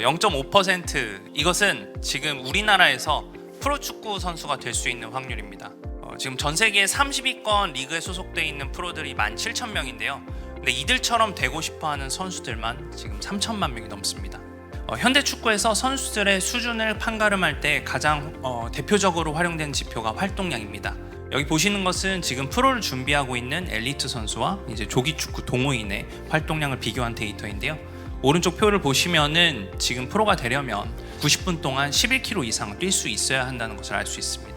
0.5% 이것은 지금 우리나라에서 프로축구 선수가 될 수 있는 확률입니다. 어, 지금 전 세계 30위권 리그에 소속돼 있는 프로들이 17,000명인데요. 근데 이들처럼 되고 싶어하는 선수들만 지금 3천만 명이 넘습니다. 어, 현대 축구에서 선수들의 수준을 판가름할 때 가장 어, 대표적으로 활용된 지표가 활동량입니다. 여기 보시는 것은 지금 프로를 준비하고 있는 엘리트 선수와 이제 조기 축구 동호인의 활동량을 비교한 데이터인데요. 오른쪽 표를 보시면은 지금 프로가 되려면 90분 동안 11km 이상 뛸 수 있어야 한다는 것을 알 수 있습니다.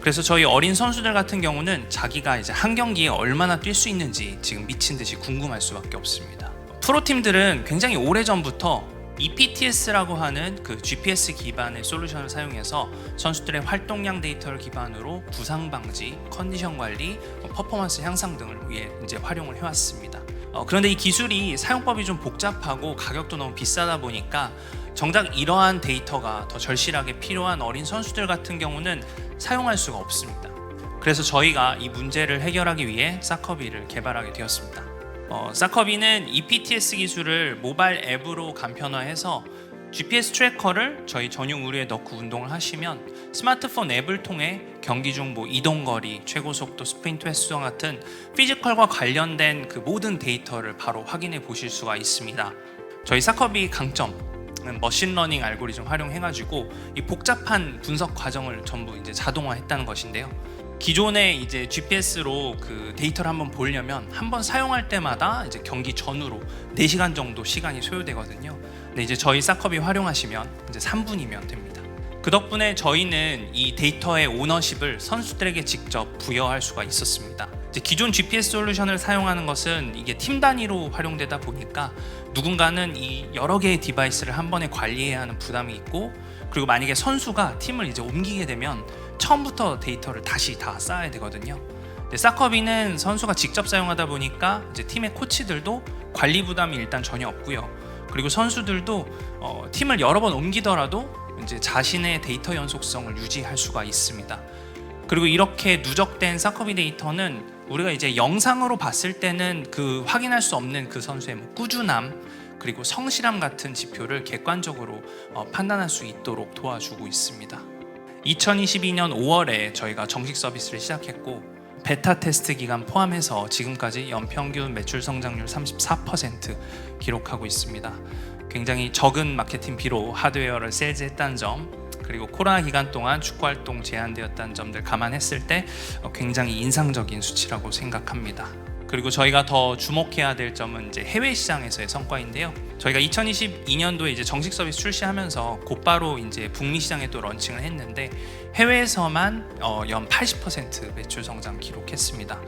그래서 저희 어린 선수들 같은 경우는 자기가 이제 한 경기에 얼마나 뛸 수 있는지 지금 미친 듯이 궁금할 수밖에 없습니다. 프로팀들은 굉장히 오래 전부터 EPTS라고 하는 그 GPS 기반의 솔루션을 사용해서 선수들의 활동량 데이터를 기반으로 부상 방지, 컨디션 관리, 뭐 퍼포먼스 향상 등을 위해 이제 활용을 해왔습니다. 어, 그런데 이 기술이 사용법이 좀 복잡하고 가격도 너무 비싸다 보니까 정작 이러한 데이터가 더 절실하게 필요한 어린 선수들 같은 경우는 사용할 수가 없습니다. 그래서 저희가 이 문제를 해결하기 위해 사커비를 개발하게 되었습니다. 어, 사커비는 EPTS 기술을 모바일 앱으로 간편화해서 GPS 트래커를 저희 전용 의류에 넣고 운동을 하시면 스마트폰 앱을 통해 경기 중뭐 이동 거리, 최고 속도, 스프린트 횟수 등 같은 피지컬과 관련된 그 모든 데이터를 바로 확인해 보실 수가 있습니다. 저희 사커비 강점 머신러닝 알고리즘 활용해가지고 이 복잡한 분석 과정을 전부 이제 자동화했다는 것인데요. 기존에 이제 GPS로 그 데이터를 한번 보려면 한번 사용할 때마다 이제 경기 전후로 4시간 정도 시간이 소요되거든요. 근데 이제 저희 사커비 활용하시면 이제 3분이면 됩니다. 그 덕분에 저희는 이 데이터의 오너십을 선수들에게 직접 부여할 수가 있었습니다. 기존 GPS 솔루션을 사용하는 것은 이게 팀 단위로 활용되다 보니까 누군가는 이 여러 개의 디바이스를 한 번에 관리해야 하는 부담이 있고 그리고 만약에 선수가 팀을 이제 옮기게 되면 처음부터 데이터를 다시 다 쌓아야 되거든요. 사커비는 선수가 직접 사용하다 보니까 이제 팀의 코치들도 관리 부담이 일단 전혀 없고요. 그리고 선수들도 어, 팀을 여러 번 옮기더라도 이제 자신의 데이터 연속성을 유지할 수가 있습니다. 그리고 이렇게 누적된 사커비 데이터는 우리가 이제 영상으로 봤을 때는 그 확인할 수 없는 그 선수의 뭐 꾸준함 그리고 성실함 같은 지표를 객관적으로 어, 판단할 수 있도록 도와주고 있습니다. 2022년 5월에 저희가 정식 서비스를 시작했고 베타 테스트 기간 포함해서 지금까지 연평균 매출 성장률 34% 기록하고 있습니다. 굉장히 적은 마케팅 비로 하드웨어를 세일즈했다는 점 그리고 코로나 기간 동안 축구 활동 제한되었다는 점들 감안했을 때 어, 굉장히 인상적인 수치라고 생각합니다. 그리고 저희가 더 주목해야 될 점은 이제 해외 시장에서의 성과인데요. 저희가 2022년도에 이제 정식 서비스 출시하면서 곧바로 이제 북미 시장에 또 런칭을 했는데 해외에서만 어, 연80% 매출 성장 기록했습니다.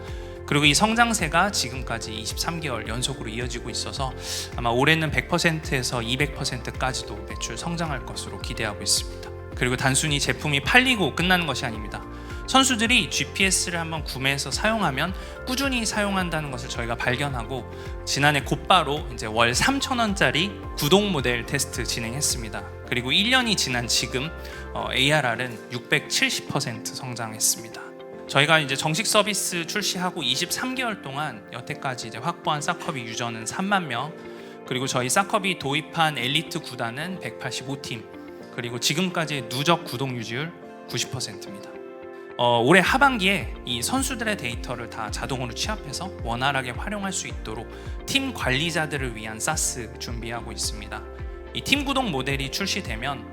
그리고 이 성장세가 지금까지 23개월 연속으로 이어지고 있어서 아마 올해는 100%에서 200%까지도 매출 성장할 것으로 기대하고 있습니다. 그리고 단순히 제품이 팔리고 끝나는 것이 아닙니다. 선수들이 GPS를 한번 구매해서 사용하면 꾸준히 사용한다는 것을 저희가 발견하고 지난해 곧바로 이제 월 3,000원짜리 구독 모델 테스트 진행했습니다. 그리고 1년이 지난 지금 어, ARR은 670% 성장했습니다. 저희가 이제 정식 서비스 출시하고 23개월 동안 여태까지 이제 확보한 사커비 유저는 3만 명, 그리고 저희 사커비 도입한 엘리트 구단은 185팀, 그리고 지금까지 누적 구독 유지율 90%입니다. 어, 올해 하반기에 이 선수들의 데이터를 다 자동으로 취합해서 원활하게 활용할 수 있도록 팀 관리자들을 위한 사스 준비하고 있습니다. 이 팀 구독 모델이 출시되면 어,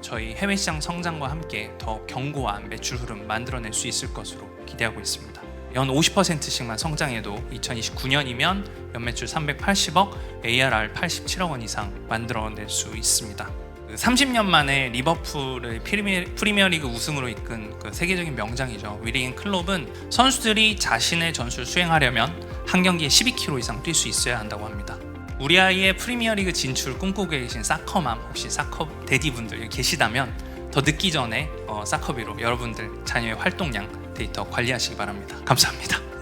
저희 해외 시장 성장과 함께 더 견고한 매출 흐름 만들어낼 수 있을 것으로 기대하고 있습니다. 연 50%씩만 성장해도 2029년이면 연매출 380억, ARR 87억 원 이상 만들어낼 수 있습니다. 그 30년 만에 리버풀을 프리미어, 프리미어 리그 우승으로 이끈 그 세계적인 명장이죠. 위링 클롭은 선수들이 자신의 전술 수행하려면 한 경기에 12km 이상 뛸 수 있어야 한다고 합니다. 우리 아이의 프리미어리그 진출 꿈꾸고 계신 사커맘 혹시 사커 데디분들 계시다면 더 늦기 전에 어, 사커비로 여러분들 자녀의 활동량 데이터 관리하시기 바랍니다. 감사합니다.